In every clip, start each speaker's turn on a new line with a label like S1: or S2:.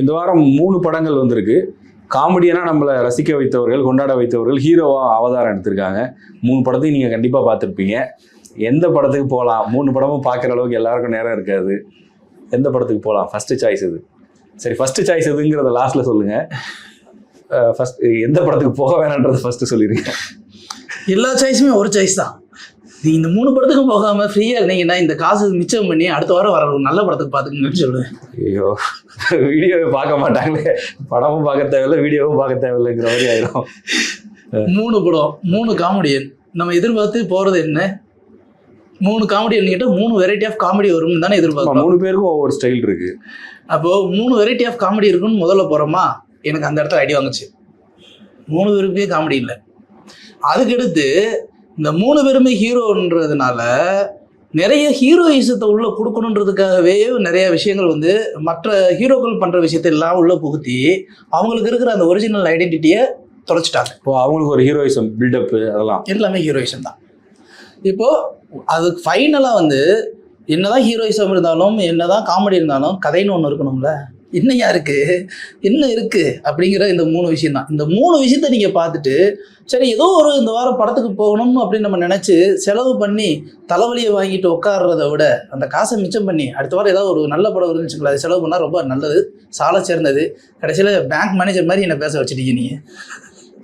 S1: இந்த வாரம் மூணு படங்கள் வந்திருக்கு. காமெடியனா நம்மளை ரசிக்க வைத்தவர்கள் கொண்டாட வைத்தவர்கள் ஹீரோவா அவதாரம் எடுத்திருக்காங்க. மூணு படத்தையும் நீங்க கண்டிப்பா பார்த்துருப்பீங்க. எந்த படத்துக்கு போகலாம் மூணு படமும் பார்க்குற அளவுக்கு எல்லாருக்கும் நேரம் இருக்காது. எந்த படத்துக்கு போகலாம் ஃபர்ஸ்ட் சாய்ஸ் இது. சரி ஃபர்ஸ்ட் சாய்ஸ் எதுங்கிறத லாஸ்ட்ல சொல்லுங்க. ஃபர்ஸ்ட் எந்த படத்துக்கு போக வேணான்றது ஃபர்ஸ்ட் சொல்லியிருக்கேன்
S2: எல்லா சாய்ஸுமே ஒரு சாய்ஸ் தான். நீ இந்த மூணு படத்துக்கும் போகாம ஃப்ரீயா இருந்தீங்கன்னா இந்த காசு மிச்சம் பண்ணி அடுத்த வாரம் வர ஒரு நல்ல படத்துக்கு பாத்துக்கங்கன்னு சொல்லுவேன்
S1: ஐயோ வீடியோவை பார்க்க மாட்டாங்களே. படமும் பார்க்க தேவையில்லை வீடியோவும் பார்க்க தேவையில்லைங்கிற மாதிரி ஆயிரும்.
S2: மூணு படம் மூணு காமெடியன் நம்ம எதிர்பார்த்து போறது என்ன? மூணு காமெடியன் கிட்ட மூணு வெரைட்டி ஆஃப் காமெடி வரும்னு தானே
S1: ஆமா,
S2: எதிர்பார்க்கணும்
S1: மூணு பேருக்கும் ஒவ்வொரு ஸ்டைல் இருக்கு.
S2: அப்போ மூணு வெரைட்டி ஆஃப் காமெடி இருக்குன்னு முதல்ல போறோமா? எனக்கு அந்த இடத்துல ஐடியா வந்துச்சு. மூணு பேருமே காமெடி இல்லை. அதுக்கடுத்து இந்த மூணு பேருமே ஹீரோன்றதுனால நிறைய ஹீரோயிசத்தை உள்ள கொடுக்கணுன்றதுக்காகவே நிறைய விஷயங்கள் வந்து மற்ற ஹீரோக்கள் பண்ற விஷயத்தை எல்லாம் உள்ள புகுத்தி அவங்களுக்கு இருக்கிற அந்த ஒரிஜினல் ஐடென்டிட்டியை தொலைச்சிட்டாங்க.
S1: இப்போ அவங்களுக்கு ஒரு ஹீரோயிசம் பில்டப் அதெல்லாம்.
S2: எல்லாமே ஹீரோயிசம் தான். இப்போ அதுக்கு ஃபைனலாக வந்து என்னதான் ஹீரோயிசம் இருந்தாலும் என்னதான் காமெடி இருந்தாலும் கதைன்னு ஒன்று இருக்கணும்ல? என்னையா இருக்கு? என்ன இருக்கு? அப்படிங்கிற இந்த மூணு விஷயம் தான் இந்த மூணு விஷயத்த நீங்க பார்த்துட்டு சரி ஏதோ ஒரு இந்த வாரம் படத்துக்கு போகணும் அப்படின்னு நம்ம நினைச்சு செலவு பண்ணி தலைவலியை வாங்கிட்டு உட்கார்றத விட அந்த காசை மிச்சம் பண்ணி அடுத்த வாரம் ஏதாவது ஒரு நல்ல படம் வச்சுக்கோங்களேன் அது செலவு பண்ணால் ரொம்ப நல்லது சால சேர்ந்தது. கடைசியில் பேங்க் மேனேஜர் மாதிரி என்னை பேச வச்சிட்டீங்க நீங்க.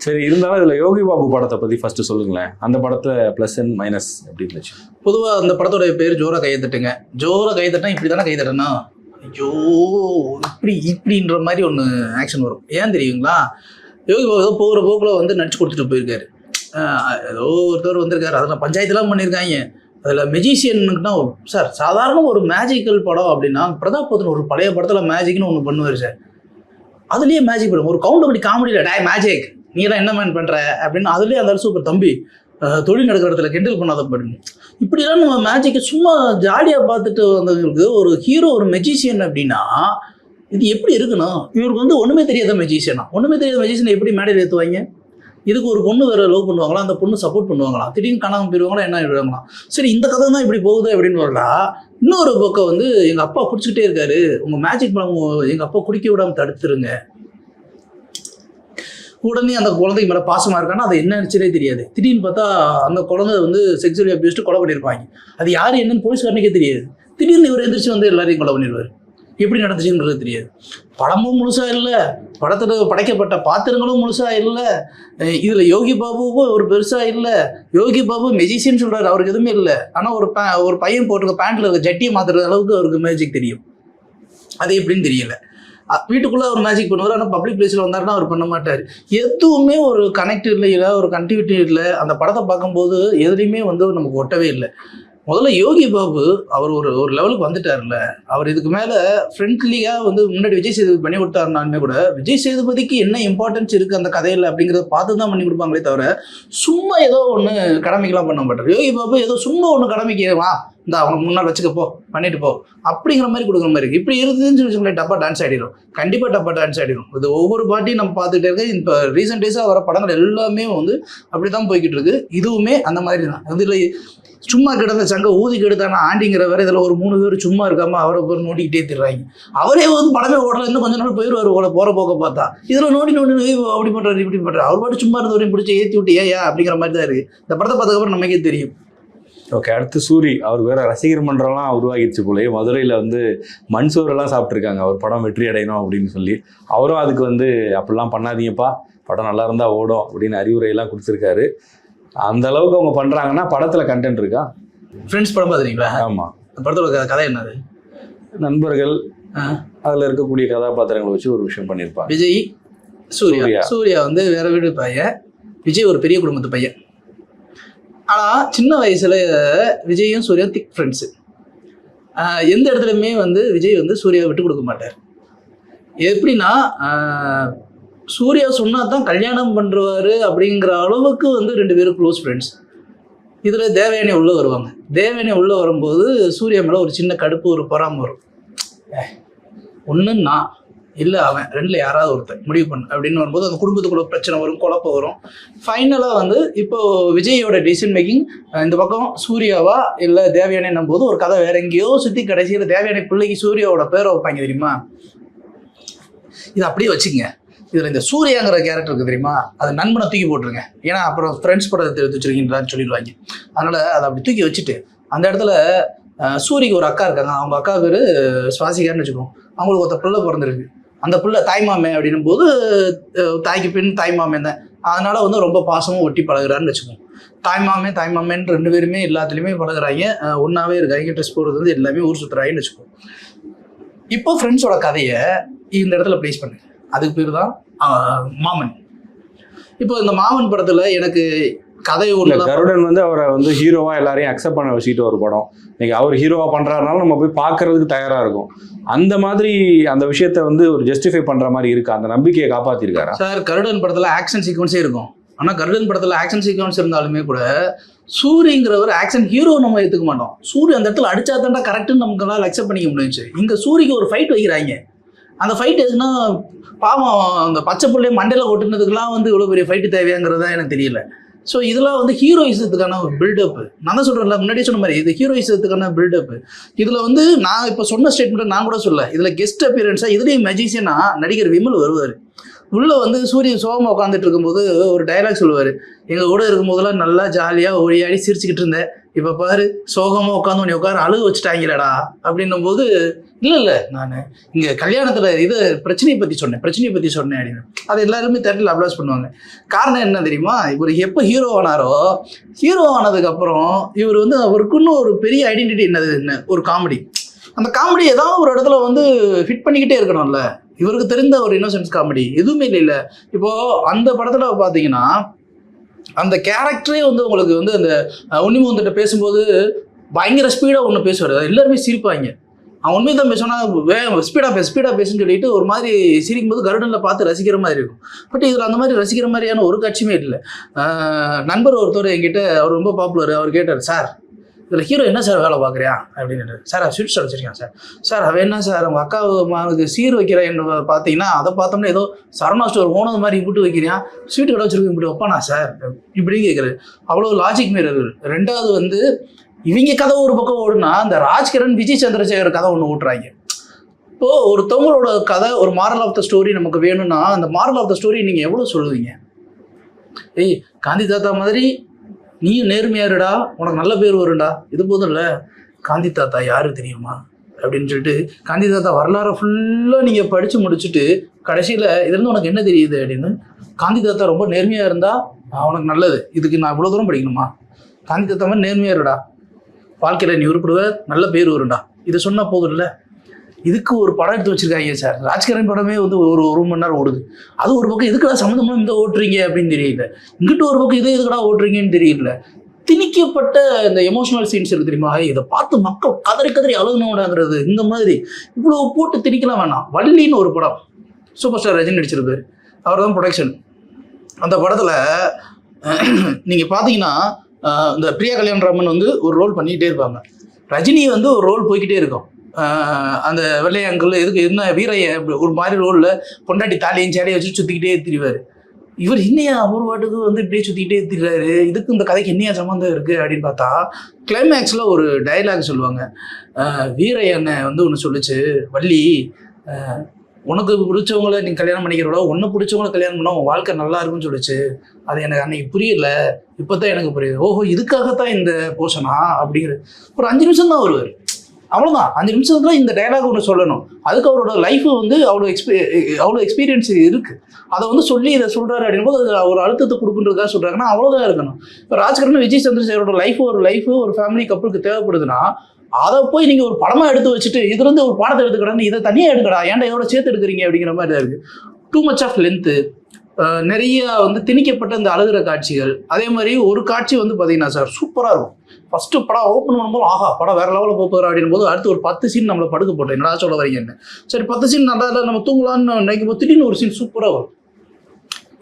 S1: சரி இருந்தாலும் இதுல யோகி பாபு படத்தை பத்தி ஃபர்ஸ்ட் சொல்லுங்களேன். அந்த படத்துல பிளஸ் அண்ட் மைனஸ் எப்படி இருந்துச்சு?
S2: பொதுவாக அந்த படத்தோட பேர் ஜோரா கையத்தட்டுங்க ஜோரா கையத்தட்டா இப்படி தானே கைதட்டணும் ஐயோ. இப்படி இப்படின்ற மாதிரி ஒன்று ஆக்ஷன் வரும். ஏன் தெரியுங்களா? யோகி பாபு ஏதோ போகிற போக்கில் வந்து நடிச்சு கொடுத்துட்டு போயிருக்காரு. ஏதோ ஒருத்தர் வந்திருக்காரு. அதில் பஞ்சாயத்துலாம் பண்ணியிருக்காங்க. அதில் மெஜிஷியனுக்குனா சார் சாதாரண ஒரு மேஜிக்கல் படம் அப்படின்னா பிரதாப் போத்தன் ஒரு பழைய படத்தில் மேஜிக்னு ஒன்று பண்ணுவார் சார் அதுலேயே மேஜிக் படம். ஒரு கவுண்ட் அப்படி காமெடியில் டே மேஜிக் நீ எல்லாம் என்ன மேன் பண்ணுற அப்படின்னு அதுலேயே அந்த சூப்பர் தம்பி தொழில் நடக்கிற இடத்துல கிண்டல் பண்ணாத பண்ணு இப்படிலாம் நம்ம மேஜிக்கை சும்மா ஜாலியாக பார்த்துட்டு வந்தவங்களுக்கு ஒரு ஹீரோ ஒரு மெஜிஷியன் அப்படின்னா இது எப்படி இருக்கணும்? இவருக்கு வந்து ஒன்றுமே தெரியாத மெஜிஷியனா ஒன்றுமே தெரியாத மெஜிஷியனை எப்படி மேடையில் ஏற்றுவாங்க இதுக்கு ஒரு பொண்ணு வேற லவ் பண்ணுவாங்களா? அந்த பொண்ணு சப்போர்ட் பண்ணுவாங்களா? திடீர்னு காணாமல் போயிடுவாங்களா என்ன ஆயிடுவாங்களா? சரி இந்த கதை தான் இப்படி போகுது அப்படின்னு வரலா இன்னொரு பக்கம் வந்து எங்கள் அப்பா குடிச்சிக்கிட்டே இருக்காரு. உங்கள் மேஜிக் பழம் எங்கள் அப்பா குடிக்க விடாமல் தடுத்துருங்க. உடனே அந்த குழந்தைக்கு மேலே பாசமாக இருக்கான்னா அது என்ன நினச்சதே தெரியாது. திடீர்னு பார்த்தா அந்த குழந்தை வந்து செக்ஸுவலி அபியூஸ்ட்டு கொலை பண்ணியிருப்பாங்க. அது யார் என்னன்னு போலீஸ்காரனுக்கே தெரியாது. திடீர்னு இவர் எந்திரிச்சு வந்து எல்லாரையும் கொலை பண்ணிடுவார். எப்படி நடந்துச்சுன்றது தெரியாது. படமும் முழுசாக இல்லை. படத்தில் படைக்கப்பட்ட பாத்திரங்களும் முழுசாக இல்லை. இதில் யோகி பாபுவும் ஒரு பெருசாக இல்லை. யோகி பாபு மெஜிஷியன் சொல்கிறார் அவருக்கு எதுவுமே இல்லை. ஆனால் ஒரு பே ஒரு பையன் போட்டிருக்க பேண்ட்டில் இருக்க ஜட்டியை மாற்றுற அளவுக்கு அவருக்கு மேஜிக் தெரியும். அது எப்படின்னு தெரியலை. வீட்டுக்குள்ள ஒரு மேஜிக் பண்ணுவார். ஆனால் பப்ளிக் பிளேஸில் வந்தாருன்னா அவர் பண்ண மாட்டார். எதுவுமே ஒரு கனெக்ட் இல்லை இல்லை ஒரு கண்டினியூட்டி இல்லை. அந்த படத்தை பார்க்கும்போது எதுலேயுமே வந்து நமக்கு ஒட்டவே இல்லை. முதல்ல யோகி பாபு அவர் ஒரு ஒரு லெவலுக்கு வந்துட்டார்ல அவர் இதுக்கு மேலே ஃப்ரெண்ட்லியாக வந்து முன்னாடி விஜய் சேதுபதி பண்ணி கொடுத்தாருனாலுமே கூட விஜய் சேதுபதிக்கு என்ன இம்பார்ட்டன்ஸ் இருக்குது அந்த கதையில் அப்படிங்கிறத பார்த்து தான் பண்ணி கொடுப்பாங்களே தவிர சும்மா ஏதோ ஒன்று கடமைக்கெல்லாம் பண்ண மாட்டார். யோகி பாபு ஏதோ சும்மா ஒன்று கடமைக்கு வா இந்த அவனுக்கு முன்னால் வச்சுக்க போ பண்ணிட்டு போ. அப்படிங்கிற மாதிரி கொடுக்குற மாதிரி இருக்குது இப்படி இருந்துச்சுன்னு வச்சுக்கோங்களேன் டப்பா டான்ஸ் ஆடிடும் கண்டிப்பாக டப்பா டான்ஸ் ஆடிடும் இது ஒவ்வொரு பாட்டியும் நம்ம பார்த்துட்டே இருக்க இப்போ ரீசெண்ட் டேஸாக வர படங்கள் எல்லாமே வந்து அப்படி தான் போய்கிட்டு இருக்கு. இதுவுமே அந்த மாதிரி தான். அதில் சும்மா கிடந்த சங்க ஊதி கெடுத்தானா ஆண்டிங்கிற வரை இதில் ஒரு மூணு பேர் சும்மா இருக்காம அவரை பேர் நோண்டிக்கிட்டே திடுறாங்க அவரே வந்து படமே ஓடல இன்னும் கொஞ்ச நாள் போயிடுவார் போல போகிற போக்க பார்த்தா. இதில் நோண்டி நோண்டி அப்படி பண்ணுறாரு இப்படி பண்ணுறாரு அவர் பாட்டு சும்மா இருந்தவரையும் பிடிச்சி ஏற்றி விட்டு ஏயா அப்படிங்கிற மாதிரி தான் இருக்குது இந்த படத்தை பார்த்ததுக்கப்புறம் நமக்கே தெரியும்.
S1: ஓகே அடுத்து சூரி. அவர் வேற ரசிகர் மன்றம்லாம் உருவாகிடுச்சு போலயே. மதுரையில் வந்து மண் சோறெல்லாம் சாப்பிட்ருக்காங்க அவர் படம் வெற்றி அடையணும் அப்படின்னு சொல்லி. அவரும் அதுக்கு வந்து அப்படிலாம் பண்ணாதீங்கப்பா. படம் நல்லா இருந்தால் ஓடும் அப்படின்னு அறிவுரையெல்லாம் கொடுத்துருக்காரு. அந்த அளவுக்கு அவங்க பண்ணுறாங்கன்னா படத்தில் கண்டென்ட் இருக்கா?
S2: ஃப்ரெண்ட்ஸ் படம் பார்த்துறீங்களா
S1: ஆமாம்
S2: படத்தோட க- கதை என்னது?
S1: நண்பர்கள். அதில் இருக்கக்கூடிய கதாபாத்திரங்களை வச்சு ஒரு விஷயம் பண்ணியிருப்பாங்க.
S2: விஜய் சூர்யா.
S1: சூர்யா.
S2: சூர்யா வந்து வேற வீடு பையன். விஜய் ஒரு பெரிய குடும்பத்து பையன். ஆனால் சின்ன வயசில் விஜயும் சூர்யா திக் ஃப்ரெண்ட்ஸு எந்த இடத்துலையுமே வந்து விஜய் வந்து சூர்யாவை விட்டு கொடுக்க மாட்டார். எப்படின்னா சூர்யா சொன்னா தான் கல்யாணம் பண்ணுறவாரு அப்படிங்கிற அளவுக்கு வந்து ரெண்டு பேரும் க்ளோஸ் ஃப்ரெண்ட்ஸ் இதில் தேவயானி உள்ளே வருவாங்க. தேவயானி உள்ளே வரும்போது சூர்யா மேலே ஒரு சின்ன கடுப்பு ஒரு பொறாம வரும். ஒன்றுன்னா இல்லை அவன் ரெண்டில் யாராவது ஒருத்தன் முடிவு பண்ணு அப்படின்னு வரும்போது அந்த குடும்பத்துக்குள்ள பிரச்சனை வரும் குழப்பம் வரும். ஃபைனலாக வந்து இப்போ விஜயோட டிசிஷன் மேக்கிங் இந்த பக்கம் சூர்யாவா இல்லை தேவயானே போது ஒரு கதை வேற எங்கேயோ சுற்றி கடைசியில் தேவயானி பிள்ளைக்கு சூர்யாவோட பேரை வைப்பாங்க தெரியுமா? இது அப்படியே வச்சுக்கங்க. இதில் இந்த சூர்யாங்கிற கேரக்டர் இருக்கு தெரியுமா? அதை நண்பனை தூக்கி போட்டுருங்க. ஏன்னா அப்புறம் ஃப்ரெண்ட்ஸ் படத்தை தெரிவித்து வச்சிருக்கீங்களான்னு சொல்லிடுவாங்க. அதனால் அதை அப்படி தூக்கி வச்சுட்டு அந்த இடத்துல சூரிக்கு ஒரு அக்கா இருக்காங்க. அவங்க அக்கா பேர் சுவாசிகான்னு வச்சுக்கோங்க. அவங்களுக்கு ஒருத்த பிள்ளை பிறந்திருக்கு. அந்த பிள்ளை தாய்மாமே அப்படின்னும் போது தாய்க்கு பின் தாய்மாமே தான். அதனால வந்து ரொம்ப பாசமும் ஒட்டி பழகிறான்னு வச்சுக்கோங்க. தாய்மாமே தாய்மாமேன்னு ரெண்டு பேருமே எல்லாத்துலேயுமே பழகுறாங்க. ஒன்றாவே இருக்காங்க ட்ரெஸ் போடுறது வந்து எல்லாமே ஊர் சுற்றுறாங்கன்னு வச்சுக்கோங்க. இப்போ ஃப்ரெண்ட்ஸோட கதையை இந்த இடத்துல ப்ளேஸ் பண்ணுங்க. அதுக்கு பேர் தான் மாமன். இப்போ இந்த மாமன் படத்தில் எனக்கு கதை ஒன்று
S1: கருடன் வந்து அவரை வந்து ஹீரோவா எல்லாரையும் அக்செப்ட் பண்ண வச்சுட்டு ஒரு படம். இன்னைக்கு அவர் ஹீரோவா பண்றாருனால நம்ம போய் பார்க்கறதுக்கு தயாரா இருக்கும். அந்த மாதிரி அந்த விஷயத்த வந்து ஒரு ஜஸ்டிஃபை பண்ற மாதிரி இருக்கா? அந்த நம்பிக்கையை காப்பாத்திருக்காரா?
S2: சார் கருடன் படத்துல ஆக்ஷன் சீக்வன்ஸே இருக்கும். ஆனா கருடன் படத்துல ஆக்ஷன் சீக்வன்ஸ் இருந்தாலுமே கூட சூரிங்கிறவர் ஆக்ஷன் ஹீரோ நம்ம ஏத்துக்க மாட்டோம். சூரி அந்த இடத்துல அடிச்சா தாண்டா கரெக்ட்னு நமக்கு அக்செப்ட் பண்ணிக்க முடிஞ்சுச்சு இங்க சூரிக்கு ஒரு ஃபைட் வைக்கிறாங்க. அந்த ஃபைட் எதுக்குன்னா பாவம் அந்த பச்சை பிள்ளைய மண்டையில ஒட்டுனதுக்கெல்லாம் வந்து இவ்வளோ பெரிய ஃபைட்டு தேவையாங்கிறது தான் எனக்கு தெரியல. ஸோ இதெல்லாம் வந்து ஹீரோயிசத்துக்கான ஒரு பில்டப் நான் தான் சொல்கிறேன்ல முன்னாடியே சொன்ன மாதிரி இது ஹீரோயிசத்துக்கான பில்டப் இதில் வந்து நான் இப்போ சொன்ன ஸ்டேட்மெண்ட் நான் கூட சொல்ல இதில் கெஸ்ட் அப்பியரன்ஸாக இதுலேயும் மெஜிஷியனா நடிகர் விமல் வருவார். உள்ள வந்து சூரியன் சோகமாக உட்காந்துட்டு இருக்கும்போது ஒரு டைலாக் சொல்லுவார். எங்கள் கூட இருக்கும்போதெல்லாம் நல்லா ஜாலியாக ஒழியாடி சிரிச்சுக்கிட்டு இருந்தேன். இப்போ பாரு சோகமாக உட்காந்து உன்னை உட்கார அழுக வச்சுட்டாங்களேடா அப்படின்னும் போது இல்லை இல்லை நான் இங்கே கல்யாணத்தில் இது பிரச்சனையை பற்றி சொன்னேன் பிரச்சனையை பற்றி சொன்னேன் அப்படின்னு. அதை எல்லாருமே தேட்டரில் அப்ளாஸ் பண்ணுவாங்க. காரணம் என்ன தெரியுமா? இவர் எப்போ ஹீரோ ஆனாரோ ஹீரோ ஆனதுக்கப்புறம் இவர் வந்து அவருக்குன்னு ஒரு பெரிய ஐடென்டிட்டி என்னது என்ன? ஒரு காமெடி அந்த காமெடி ஏதாவது ஒரு இடத்துல வந்து ஃபிட் பண்ணிக்கிட்டே இருக்கணும்ல. இவருக்கு தெரிந்த ஒரு இன்னோசென்ஸ் காமெடி எதுவுமே இல்லை இப்போது இப்போ அந்த படத்தில் பார்த்தீங்கன்னா அந்த கேரக்டரே வந்து உங்களுக்கு வந்து அந்த உன்னிமுகன்கிட்ட பேசும்போது பயங்கர ஸ்பீடாக ஒன்று பேசுவார். எல்லாருமே சிரிப்பாங்க அவன் உண்மை தான் பேசுனா வே ஸ்பீடாக பேச ஸ்பீடாக பேசுன்னு சொல்லிட்டு ஒரு மாதிரி சிரிக்கும் போது கருடனில் பார்த்து ரசிக்கிற மாதிரி இருக்கும். பட் இதில் அந்த மாதிரி ரசிக்கிற மாதிரியான ஒரு காட்சியுமே இல்லை. நண்பர் ஒருத்தர் என்கிட்ட அவர் ரொம்ப பாப்புலர் அவர் கேட்டார் சார் இதில் ஹீரோ என்ன சார் வேலை பார்க்குறியா? அப்படின்னு சார் ஸ்வீட் ஸ்டால் வச்சுருக்கேன் சார் சார் அவன் என்ன சார் உங்கள் அக்கா மகனுக்கு சீர் வைக்கிறேன் பார்த்தீங்கன்னா அதை பார்த்தோம்னா ஏதோ சரணா ஸ்டோர் ஓனது மாதிரி இப்படி வைக்கிறியா? ஸ்வீட் கடை வச்சிருக்க இப்படி வைப்பானா சார் இப்படி கேட்குறது அவ்வளோ லாஜிக் மீறர்கள் ரெண்டாவது வந்து இவங்க கதை ஒரு பக்கம் ஓடுனா அந்த ராஜ்கிரண் விஜய் சந்திரசேகர் கதை ஒன்று ஓட்டுறாங்க. இப்போது ஒருத்தவங்களோட கதை ஒரு மாரல் ஆஃப் த ஸ்டோரி நமக்கு வேணும்னா அந்த மாரல் ஆஃப் த ஸ்டோரி நீங்கள் எவ்வளோ சொல்லுவீங்க? ஏய் காந்தி தாத்தா மாதிரி நீயும் நேர்மையாருடா உனக்கு நல்ல பேர் வரும்டா. இது போதும் இல்லை. காந்தி தாத்தா யாரு தெரியுமா? அப்படின்னு சொல்லிட்டு காந்தி தாத்தா வரலாறை ஃபுல்லாக நீங்கள் படித்து முடிச்சுட்டு கடைசியில் இதுலேருந்து உனக்கு என்ன தெரியுது அப்படின்னு? காந்தி தாத்தா ரொம்ப நேர்மையாக இருந்தால் உனக்கு நல்லது. இதுக்கு நான் இவ்வளோ தூரம் படிக்கணுமா? காந்தி தாத்தா மாதிரி நேர்மையாக இருடா. வாழ்க்கையில் நீ உருப்பிடுவ நல்ல பேர் வரும்டா. இதை சொன்னால் போதும்ல இதுக்கு ஒரு படம் எடுத்து வச்சிருக்காங்க சார். ராஜ்கரன் படமே வந்து ஒரு ஒரு மணி நேரம் ஓடுது. அது ஒரு பக்கம் எதுக்கடா சம்மந்தமா இந்த ஓட்டுறீங்க அப்படின்னு தெரியல. இங்கிட்டு ஒரு பக்கம் இதே எதுக்கடா ஓட்டுறீங்கன்னு தெரியல. திணிக்கப்பட்ட இந்த எமோஷனல் சீன்ஸ் இருக்கு தெரியுமா? இதை பார்த்து மக்கள் கதறி கதறி அழுகணும்டாங்கிறது இந்த மாதிரி இவ்வளோ போட்டு திணிக்கலாம் வேணாம். வள்ளின்னு ஒரு படம் சூப்பர் ஸ்டார் ரஜினி நடிச்சிருப்பாரு. அவர் தான் ப்ரொடக்ஷன் அந்த படத்தில் நீங்கள் பார்த்தீங்கன்னா இந்த பிரியா கல்யாணராமன் வந்து ஒரு ரோல் பண்ணிக்கிட்டே இருப்பாங்க. ரஜினி வந்து ஒரு ரோல் போய்க்கிட்டே இருக்கும். அந்த வெள்ளை அங்கிள் எதுக்கு என்ன வீரைய ஒரு மாதிரி ரோலில் பொண்டாட்டி தாலியும் சேலையை வச்சு சுற்றிக்கிட்டே திரிவார். இவர் என்னையா ஒரு வாட்டுக்கு வந்து இப்படியே சுற்றிக்கிட்டே திரிறாரு? இதுக்கு இந்த கதைக்கு என்னையா சம்மந்தம் இருக்குது அப்படின்னு பார்த்தா கிளைமேக்ஸில் ஒரு டைலாக் சொல்லுவாங்க. வீரையண்ணை வந்து ஒன்று சொல்லுச்சு வள்ளி உனக்கு பிடிச்சவங்கள நீ கல்யாணம் பண்ணிக்கிறோட உன்னை பிடிச்சவங்கள கல்யாணம் பண்ணால் உன் வாழ்க்கை நல்லா இருக்கும்னு சொல்லிச்சு. அது எனக்கு அன்னைக்கு புரியல இப்போ தான் எனக்கு புரியுது. ஓஹோ இதுக்காகத்தான் இந்த போஷனா? அப்படிங்கிறது ஒரு அஞ்சு நிமிஷம் தான் வருவார். அவ்வளோதான் அஞ்சு நிமிஷத்துல இந்த டயலாக் ஒன்று சொல்லணும். அதுக்கு அவரோட லைஃப் வந்து அவ்வளோ எக்ஸ்பீ அவ்வளோ எக்ஸ்பீரியன்ஸ் இருக்கு. அதை வந்து சொல்லி இதை சொல்றாரு அப்படின்போது அது ஒரு அழுத்தத்தை கொடுக்குன்றதா சொல்றாங்கன்னா அவ்வளோதான் இருக்கணும். இப்போ ராஜ்கரன் விஜய் சந்திரசேகரோட லைஃப் ஒரு லைஃப் ஒரு ஃபேமிலி கப்பலுக்கு தேவைப்படுதுன்னா அதை போய் நீங்க ஒரு படமா எடுத்து வச்சுட்டு இதுலேருந்து ஒரு படத்தை எடுத்துக்கடா இதை தனியாக எடுக்கடா ஏன்டா இதோட சேர்த்து எடுக்கிறீங்க அப்படிங்கிற மாதிரி தான் இருக்கு. டூ மச் ஆஃப் லென்த்து நிறைய வந்து திணிக்கப்பட்ட இந்த அழுகிற காட்சிகள். அதே மாதிரி ஒரு காட்சி வந்து பார்த்தீங்கன்னா சார் சூப்பராக இருக்கும். ஃபஸ்ட்டு படம் ஓப்பன் பண்ணும்போது ஆஹா படம் வேற லெவலில் போகிறார் அப்படின்னு போது அடுத்து ஒரு பத்து சீன் நம்மளை படுக்க போட்டோம். என்னடா சொல்ல வரீங்கன்னு சரி பத்து சீன் நல்லா இல்லை நம்ம தூங்கலாம்னு நினைக்கும் போது திடீர்னு ஒரு சீன் சூப்பராக வரும்.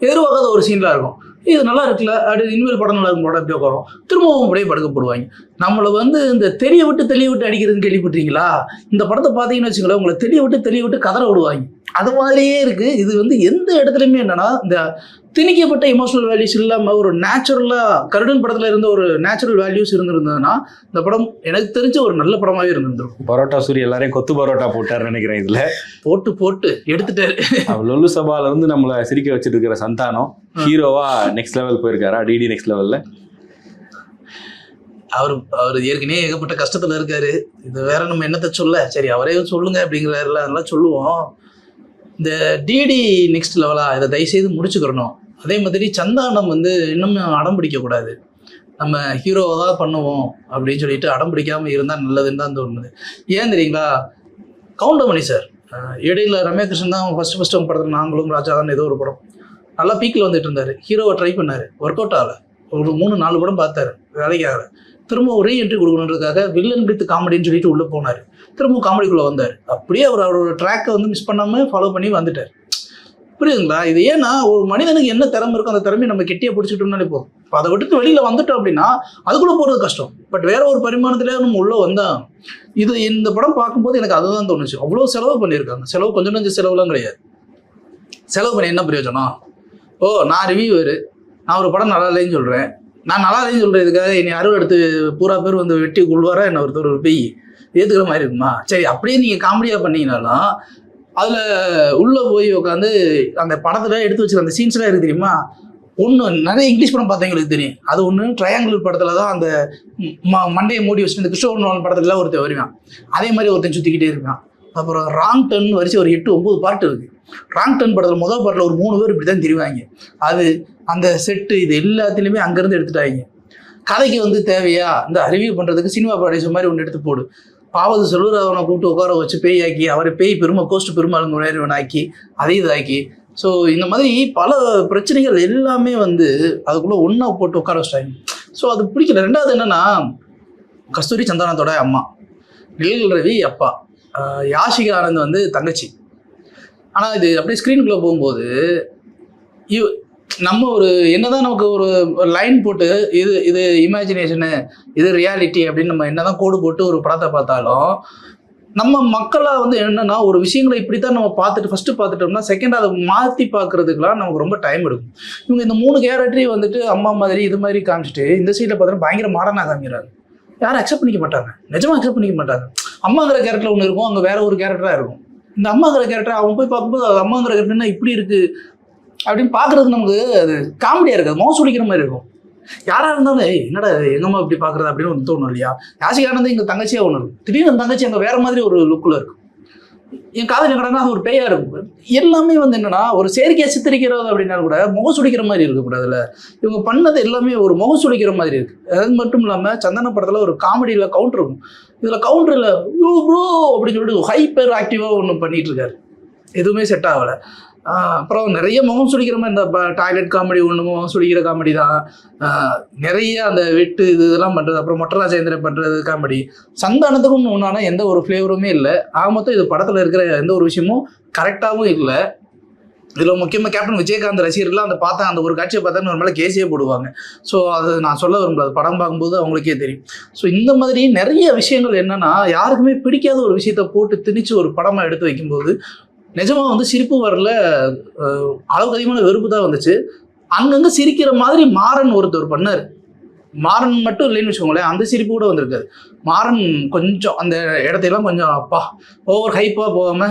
S2: எதிர்பார்க்காத ஒரு சீன்லாம் இருக்கும். இது நல்லா இருக்குல்ல? அப்படி இனிமேல் படம் நல்லா இருக்கும் படம் எப்படி உட்காரும்? திரும்பவும் அப்படியே படுக்க போடுவாங்க. நம்மளை வந்து இந்த தெரிய விட்டு தெளிய விட்டு அடிக்கிறதுன்னு கேள்விப்பட்டீங்களா இந்த படத்தை பார்த்தீங்கன்னு வச்சுக்கோங்களேன் உங்களை தெளிய விட்டு தெளிய விட்டு கதற விடுவாங்க. அது மாதிரியே இருக்கு. இது வந்து எந்த இடத்துலையுமே என்னன்னா இந்த திணிக்கப்பட்ட எமோஷனல் வேல்யூஸ் இல்லாம ஒரு நேச்சுரலா கருடன் படத்துல இருந்த ஒரு நேச்சுரல் வேல்யூஸ் இருந்திருந்ததுன்னா இந்த படம் எனக்கு தெரிஞ்ச ஒரு நல்ல படமாவே இருந்திருக்கும்
S1: பரோட்டா சூரி எல்லாரையும் கொத்து பரோட்டா போட்டாருன்னு நினைக்கிறேன் இதுல.
S2: போட்டு போட்டு எடுத்துட்டாரு.
S1: லொல்லு சபால இருந்து நம்மளை சிரிக்க வச்சிட்டு இருக்கிற சந்தானம் ஹீரோவா நெக்ஸ்ட் லெவல் போயிருக்காரா? டிடி நெக்ஸ்ட் லெவல்ல
S2: அவர் அவர் ஏற்கனவே ஏகப்பட்ட கஷ்டத்துல இருக்காரு. இது வேற நம்ம என்னத்த சொல்ல? சரி அவரே சொல்லுங்க அப்படிங்கிறாருல அதெல்லாம் சொல்லுவோம். இந்த டிடி நெக்ஸ்ட் லெவலா இதை தயவுசெய்து முடிச்சுக்கிறணும். அதே மாதிரி சந்தானம் வந்து இன்னும் அடம் பிடிக்கக்கூடாது. நம்ம ஹீரோவை தான் பண்ணுவோம் அப்படின்னு சொல்லிட்டு அடம் பிடிக்காம இருந்தால் நல்லதுன்னு தான் தோணுது. ஏன் தெரியுங்களா? கவுண்டமணி சார் இடையில ரம்யா தான் ஃபர்ஸ்ட் ஃபர்ஸ்ட் அவங்க படத்தில் நாங்களும் ராஜா தான் ஏதோ ஒரு படம். நல்லா பீக்கில் வந்துட்டு இருந்தார். ஹீரோவை ட்ரை பண்ணார். ஒர்க் அவுட் ஆகலை. ஒரு மூணு நாலு படம் பார்த்தாரு. வேலைக்கு ஆகல. திரும்ப ஒரே என்ட்ரி கொடுக்கணுன்றதுக்காக வில்லன் வித் காமெடின்னு சொல்லிட்டு உள்ளே போனார். திரும்ப காமெடிக்குள்ளே வந்தார். அப்படியே அவர் அவரோட ட்ராக்கை வந்து மிஸ் பண்ணாமல் ஃபாலோ பண்ணி வந்துட்டார். புரியுதுங்களா? இது ஏன்னா ஒரு மனிதனுக்கு என்ன திறமை இருக்கோ அந்த திறமையை நம்ம கெட்டியாக பிடிச்சிட்டோம்னாலே போதும். இப்போ அதை விட்டுட்டு வெளியில் வந்துட்டோம் அப்படின்னா அதுக்குள்ளே போகிறது கஷ்டம். பட் வேற ஒரு பரிமாணத்திலே நம்ம உள்ளே வந்தால் இது இந்த படம் பார்க்கும்போது எனக்கு அதுதான் தோணுச்சு. அவ்வளோ செலவு பண்ணியிருக்காங்க. செலவு கொஞ்சம் கொஞ்சம் செலவுலாம் கிடையாது. செலவு பண்ணி என்ன பிரயோஜனம்? ஓ நான் ரிவ்யூவர் நான் ஒரு படம் நல்லா இல்லைன்னு சொல்கிறேன் நான் நல்லா தான் சொல்கிறதுக்காக என்னை அறுவை எடுத்து பூரா பேர் வந்து வெட்டி கொள்வாரா என்ன ஒருத்தர் ஒரு பெய்? ஏற்றுக்கிற மாதிரி இருக்குமா? சரி அப்படியே நீங்கள் காமெடியாக பண்ணீங்கனாலும் அதில் உள்ளே போய் உட்காந்து அந்த படத்தில் எடுத்து வச்சுருக்க அந்த சீன்ஸ்லாம் இருக்கு தெரியுமா? ஒன்று நிறைய இங்கிலீஷ் படம் பார்த்தவங்களுக்கு தெரியும். அது ஒன்று ட்ரையாங்குலர் படத்தில் தான் அந்த ம- மண்டையை மூடி வச்சுட்டு இந்த கிருஷ்ணவர்மன் படத்துல ஒருத்தன் வருவான். அதே மாதிரி ஒருத்தன் சுற்றிக்கிட்டே இருக்கான். அப்புறம் ராங் டர்ன் வரிசை ஒரு எட்டு ஒம்பது பாட்டு இருக்குது ராங் டர்ன் படத்தில் முதல் பாட்டில் ஒரு மூணு பேர் இப்படி தான் தெரிவாங்க. அது அந்த செட்டு இது எல்லாத்துலேயுமே அங்கேருந்து எடுத்துட்டாங்க. கதைக்கு வந்து தேவையா? இந்த ரிவ்யூ பண்ணுறதுக்கு சினிமா ப்ராடக்ட்ஸ் மாதிரி ஒன்று எடுத்து போடு. பாவது செல்வராவனை கூப்பிட்டு உட்கார வச்சு பேய் ஆக்கி அவரை பேய் பெருமை கோஸ்ட் பெருமாள் நேரம் ஆக்கி அதை இதாக்கி ஸோ இந்த மாதிரி பல பிரச்சனைகள் எல்லாமே வந்து அதுக்குள்ளே ஒன்றா போட்டு உட்கார வச்சிட்டாங்க. ஸோ அது பிடிக்கல. ரெண்டாவது என்னென்னா கஸ்தூரி சந்தானத்தோட அம்மா நிழல் ரவி அப்பா யாஷிகா ஆனந்த் வந்து தங்கச்சி. ஆனால் இது அப்படியே ஸ்க்ரீனுக்குள்ளே போகும்போது இவ் நம்ம ஒரு என்னதான் நமக்கு ஒரு லைன் போட்டு இது இது இமேஜினேஷனு இது ரியாலிட்டி அப்படின்னு நம்ம என்னதான் கோடு போட்டு ஒரு படத்தை பார்த்தாலும் நம்ம மக்களாக வந்து என்னன்னா ஒரு விஷயங்களை இப்படி தான் நம்ம பார்த்துட்டு ஃபஸ்ட்டு பார்த்துட்டோம்னா செகண்ட் அதை மாற்றி பார்க்குறதுக்குலாம் நமக்கு ரொம்ப டைம் எடுக்கும். இவங்க இந்த மூணு கேரக்டரையும் வந்துட்டு அம்மா மாதிரி இது மாதிரி காமிச்சிட்டு இந்த சைடில் பார்த்தோன்னா பயங்கர மாடர்னாக காமிக்கிறாங்க. யாரும் அக்செப்ட் பண்ணிக்க மாட்டாங்க. நிஜமாக அக்செப்ட் பண்ணிக்க மாட்டாங்க. அம்மாங்கிற கேரக்டர் ஒன்று இருக்கும் அங்கே வேற ஒரு கேரக்டராக இருக்கும். இந்த அம்மாங்கிற கேரக்டர் அவன் போய் பார்க்கும்போது அது அம்மாங்கிற கேரக்டர்னா இப்படி இருக்குது அப்படின்னு பார்க்கறதுக்கு நமக்கு அது காமெடியாக இருக்காது. மோசம் ஒழிக்கிற மாதிரி இருக்கும். யாராக இருந்தாலும் "ஏய், என்னடா எங்கம்மா இப்படி பார்க்குறது? அப்படின்னு ஒன்று தோணும் இல்லையா? யாசிகானந்து எங்கள் தங்கச்சியாக ஒன்று இருக்கும். திடீர்னு அந்த தங்கச்சி அங்கே வேற மாதிரி ஒரு லுக்கில் இருக்கும். என் காதல் கடனா அது ஒரு பேயா இருக்கும். எல்லாமே வந்து என்னன்னா ஒரு செயற்கையை சித்தரிக்கிறது அப்படின்னா கூட முகசுடிக்கிற மாதிரி இருக்கக்கூடாதுல்ல. இவங்க பண்ணது எல்லாமே ஒரு முகசுடிக்கிற மாதிரி இருக்கு. அது மட்டும் இல்லாமல் சந்தன படத்தில் ஒரு காமெடியில் கவுண்டர் இருக்கும். இதில் கவுண்டரில் யூ ப்ரோ அப்படின்னு சொல்லிட்டு ஹைப்பர் ஆக்டிவாக ஒன்று பண்ணிட்டு இருக்காரு. எதுவுமே செட் ஆகலை. அப்புறம் நிறைய முகம் சுளிக்கிற மாதிரி இந்த டாய்லெட் காமெடி ஒன்று முகம் சுடிக்கிற காமெடி தான். நிறைய அந்த வெட்டு இது இதெல்லாம் பண்ணுறது அப்புறம் மொட்டராஜேந்திரன் பண்ணுறது காமெடி. சந்தானத்துக்கும் ஒன்றான எந்த ஒரு ஃப்ளேவருமே இல்லை. ஆக மொத்தம் இது படத்தில் இருக்கிற எந்த ஒரு விஷயமும் கரெக்டாகவும் இல்லை. இதில் முக்கியமாக கேப்டன் விஜயகாந்த் ரசிகர்கள்லாம் அந்த பார்த்தா அந்த ஒரு காட்சியை பார்த்தா ஒரு மேலே கேஸே போடுவாங்க. ஸோ அது நான் சொல்ல விரும்பல. அது படம் பார்க்கும்போது அவங்களுக்கே தெரியும். ஸோ இந்த மாதிரி நிறைய விஷயங்கள் என்னென்னா யாருக்குமே பிடிக்காத ஒரு விஷயத்த போட்டு திணிச்சு ஒரு படமாக எடுத்து வைக்கும்போது நிஜமாக வந்து சிரிப்பு வரல அளவுக்கு அதிகமான வெறுப்பு தான் வந்துச்சு. அங்கங்கே சிரிக்கிற மாதிரி மாறன் ஒருத்தர் பண்ணார். மாறன் மட்டும் இல்லைன்னு வச்சுக்கோங்களேன் அந்த சிரிப்பு கூட வந்திருக்காது. மாறன் கொஞ்சம் அந்த இடத்தையெல்லாம் கொஞ்சம் அப்பா ஓவர் ஹைப்பாக போகாமல்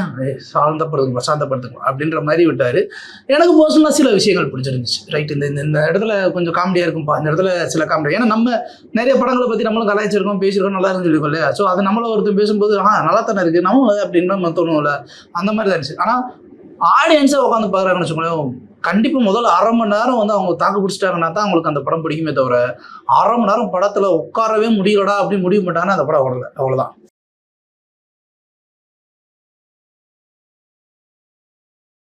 S2: சாந்தப்படுத்துங்க சாந்தப்படுத்துங்க அப்படின்ற மாதிரி விட்டார். எனக்கு பர்சனலாக சில விஷயங்கள் பிடிச்சிருந்துச்சு. ரைட் இந்த இந்த- இந்த இடத்துல கொஞ்சம் காமெடியாக இருக்கும்ப்பா இந்த இடத்துல சில காமெடி ஏன்னா நம்ம நிறைய படங்களை பற்றி நம்மளும் கலாய்ச்சிருக்கோம் பேசியிருக்கோம் நல்லா இருந்துருக்கோம் இல்லையா? ஸோ அது நம்மள ஒருத்தர் பேசும்போது ஆ நல்லா தானே இருக்குது நம்ம அப்படின்னு நம்ம தோணும்ல. அந்த மாதிரி தான் இருந்துச்சு. ஆனால் ஆடியன்ஸாக உட்காந்து பார்க்குறாங்கன்னு வச்சுக்கோங்களேன் கண்டிப்பாக முதல்ல அரை மணி நேரம் வந்து அவங்க தாக்கு பிடிச்சிட்டாங்கன்னா தான் அவங்களுக்கு அந்த படம் பிடிக்குமே தவிர அரை மணி நேரம் படத்தில் உட்காரவே முடியலடா அப்படின்னு முடிய மாட்டாங்கன்னா அந்த படம் ஓடல. அவ்வளோதான்